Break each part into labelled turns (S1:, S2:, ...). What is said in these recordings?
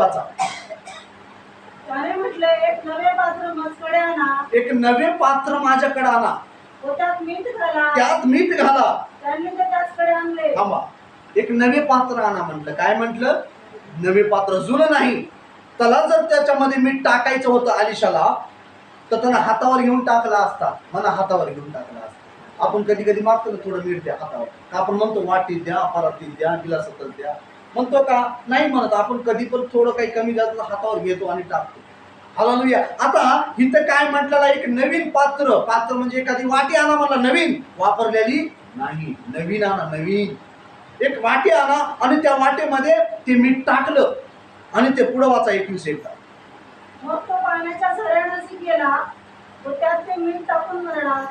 S1: वाचा
S2: एक नवे पात्र
S1: एक नवे पात्र माझ्याकडे आणा.
S2: व त्यात मीठ घाला.
S1: त्यात मीठ घाला.
S2: त्यांनी ते त्याचकडे आणले.
S1: थांबा. एक नवे पात्र आणा म्हटलं. काय म्हटलं? नवे पात्र जुनं नाही. त्याला जर त्याच्यामध्ये मीठ टाकायचं होतं आलिशाला तर त्यानं हातावर घेऊन टाकला असता. मला हातावर घेऊन टाकला असता. आपण कधी कधी मागतो ना थोडं मीठ द्या हातावर. आपण म्हणतो वाटीत द्या परातीत द्या गिलासात द्या. म्हणतो का नाही म्हणत आपण कधी पण थोडं काही कमी जास्त हातावर घेतो आणि टाकतो. हालेलुया. आता इथं काय म्हटलेला एक नवीन पात्र पात्र म्हणजे एखादी वाटी आणा मला नवीन. वापरलेली नाही. नवीन आणा नवीन. एक वाटी आणा आणि त्या वाटेमध्ये ते मीठ टाकलं आणि ते पुढं वाचा एकवीस एकदा.
S2: मग तो पाण्याच्या झऱ्यानसी गेला व त्यात ते मीठ टाकून मरणार.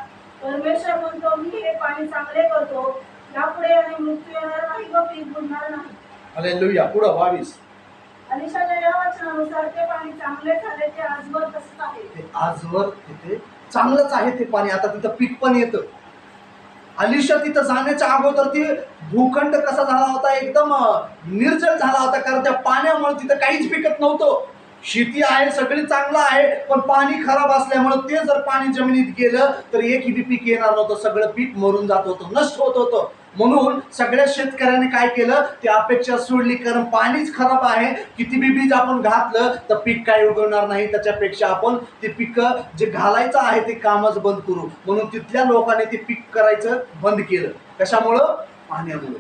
S2: परमेश्वर म्हणतो मी हे पाणी चांगले करतो. यापुढे आणि मृत्यू येणार नाही व पीक बुडणार नाही.
S1: अरे लुया पुढं बावीस.
S2: अलिशाच्या या वचनानुसार ते पाणी चांगले झाले ते आजवर तसंच आहे.
S1: ते आजवर तिथे चांगलंच आहे ते पाणी. आता तिथं पीक पण येतं. अलिशा तिथं जाण्याच्या अगोदर ती भूखंड कसा झाला होता एकदम निर्जल झाला होता कारण त्या पाण्यामुळे तिथं काहीच पिकत नव्हतं. शेती आहे सगळी चांगलं आहे पण पाणी खराब असल्यामुळे ते जर पाणी जमिनीत गेलं तर एकही बी पीक येणार नव्हतं. सगळं पीक मरून जात होतं नष्ट होत होतं. म्हणून सगळ्या शेतकऱ्याने काय केलं? ती अपेक्षा सोडली. कारण पाणीच खराब आहे. किती बी बीज आपण घातलं तर पीक काय उगवणार नाही. त्याच्यापेक्षा आपण ते पीक जे घालायचं आहे ते कामच बंद करू. म्हणून तिथल्या लोकांनी ते पीक करायचं बंद केलं. कशामुळं? पाण्यामुळं.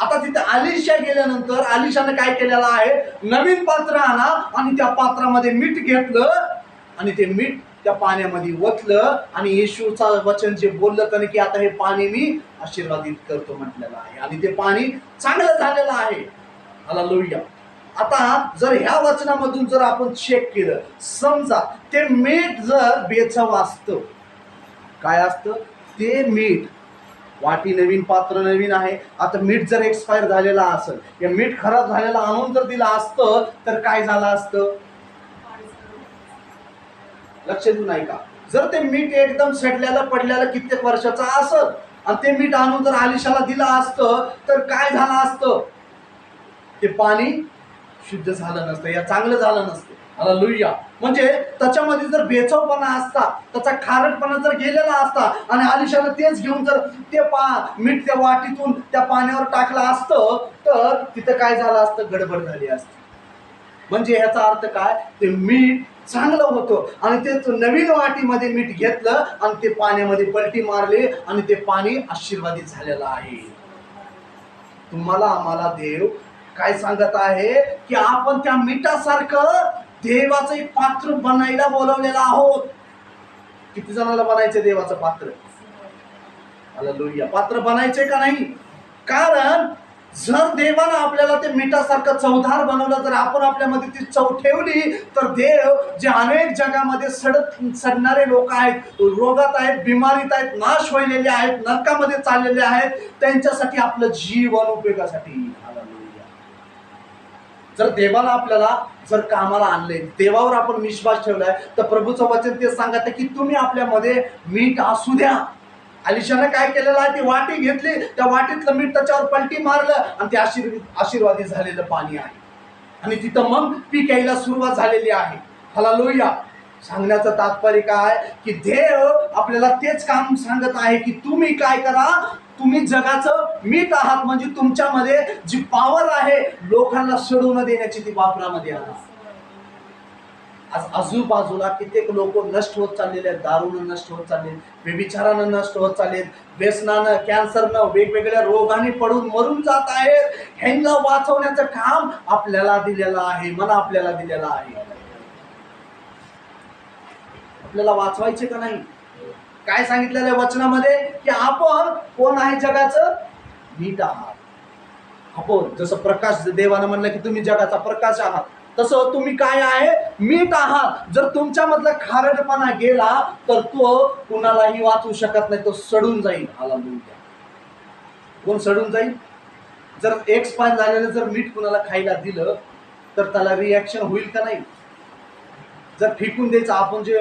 S1: आता तिथे आलिशा गेल्यानंतर आलिशाने काय केलेलं आहे? नवीन पात्र आणा आणि त्या पात्रामध्ये मीठ घेतलं आणि ते मीठ त्या पाण्यामध्ये ओतलं आणि येशूचा वचन जे बोललं त्याने की आता हे पाणी मी आशीर्वादित करतो म्हटलेलं आहे. आणि ते पाणी चांगलं झालेलं आहे. आला लोहिया आता जर ह्या वचनामधून जर आपण चेक केलं समजा ते मीठ जर बेचव असतं काय असतं? ते मीठ. वाटी नवीन पात्र नवीन आहे. आता मीठ जर एक्सपायर झालेला असेल या मीठ खराब झालेला आणून जर दिलं असतं तर काय झालं असतं? लक्ष देऊन नाही का? जर ते मीठ एकदम सडल्याला पडल्याला कित्येक वर्षाचं असत आणि ते मीठ आणून जर आलिशाला दिलं असतं तर काय झालं असतं? ते पाणी शुद्ध झालं नसतं या चांगलं झालं नसतं. मला लुईया म्हणजे त्याच्यामध्ये जर बेचवपणा असता त्याचा खारटपणा जर गेलेला असता आणि आलिशानं तेच घेऊन जर ते पा मीठ त्या वाटीतून त्या पाण्यावर टाकलं असतं तर तिथं काय झालं असतं? गडबड झाली असते. म्हणजे ह्याचा अर्थ काय? ते मीठ चांगलं होतं. आणि ते नवीन वाटीमध्ये मीठ घेतलं आणि ते पाण्यामध्ये पलटी मारले आणि ते पाणी आशीर्वादित झालेलं आहे. तुम्हाला आम्हाला देव काय सांगत आहे की आपण त्या मिठासारखं देवाचं एक पात्र बनायला बोलवलेलं आहोत. किती जणांना बनायचं देवाचं पात्र? हालेलुया पात्र बनायचे का नाही? कारण जर देवानं आपल्याला ते मिठासारखं चवधार बनवलं जर आपण आपल्यामध्ये ती चव ठेवली तर देव जे अनेक जगामध्ये सडत सडणारे लोक आहेत रोगात आहेत बिमारीत आहेत नाश व्हायलेले आहेत नरकामध्ये चाललेले आहेत त्यांच्यासाठी आपलं जीवन उपयोगासाठी. जर देवाला आपल्याला जर कामाला आणले देवावर आपण विश्वास ठेवलाय तर प्रभूचं वचन ते सांगत की तुम्ही आपल्यामध्ये मीठ असू द्या. आलिशाने काय केलेलं आहे? ती वाटी घेतली. त्या वाटीतलं मीठ त्याच्यावर पलटी मारलं आणि ते आशीर्वाद आशीर्वादी झालेलं पाणी आहे. आणि तिथं मग पीक यायला सुरुवात झालेली आहे. हला लोहिया सांगण्याचं तात्पर्य काय की ध्येय आपल्याला तेच काम सांगत आहे की तुम्ही काय करा? तुम्ही जगाचं मीठ आहात. म्हणजे तुमच्यामध्ये जी पॉवर आहे लोकांना सोडवून देण्याची ती वापरामध्ये आला. आज आजूबाजूला कित्येक लोक नष्ट होत चाललेले आहेत दारूनं नष्ट होत चालले व्यभिचारानं नष्ट होत चाललेत व्यसनानं कॅन्सरनं वेगवेगळ्या रोगाने पडून मरून जात आहेत. ह्यांना वाचवण्याचं काम आपल्याला दिलेलं आहे मला आपल्याला दिलेलं आहे. आपल्याला वाचवायचे का नाही? काय सांगितलेलं आहे वचनामध्ये? की आपण कोण आहे जगाचं? मीठ आहात. आपण जसं प्रकाश देवानं म्हणलं की तुम्ही जगाचा प्रकाश आहात. तसं तुम्ही काय आहे? मीठ आहात जर तुमच्यामधला खारटपणा गेला तर तो कुणालाही वाचू शकत नाही. तो सडून जाईल. आला कोण सडून जाईल? जर एक्सपायर झालेलं जर मीठ कुणाला खायला दिलं तर त्याला रिॲक्शन होईल का नाही? जर फेकून द्यायचं आपण जे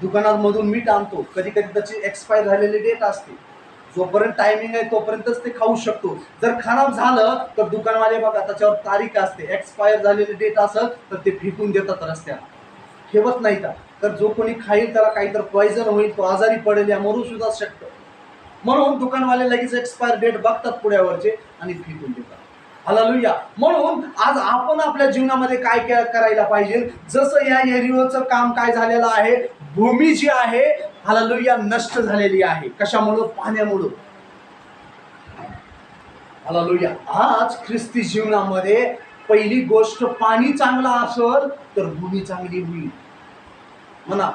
S1: दुकानामधून मीठ आणतो कधी कधी त्याची एक्सपायर झालेली डेट असते. जोपर्यंत टायमिंग आहे तोपर्यंतच ते खाऊ शकतो. जर खराब झालं तर दुकानवाले बघा त्याच्यावर तारीख असते. एक्सपायर झालेली डेट असेल तर ते फेकून देतात रस्त्याला. ठेवत नाही का? तर जो कोणी खाईल त्याला काहीतरी पॉयझन होईल तो आजारी पडेल या मरू सुद्धा शकतो. म्हणून दुकानवाले लगेच एक्सपायर डेट बघतात पुढ्यावरचे आणि फेकून देतात. हालालुया. म्हणून आज आपण आपल्या जीवनामध्ये काय काय करायला पाहिजे? जसं या एरिओचं काम काय झालेलं आहे भूमी जी आहे हालालुया नष्ट झालेली आहे. कशामुळं? पाण्यामुळं. हालालुया. आज ख्रिस्ती जीवनामध्ये पहिली गोष्ट पाणी चांगलं असेल तर भूमी चांगली होईल. म्हणा.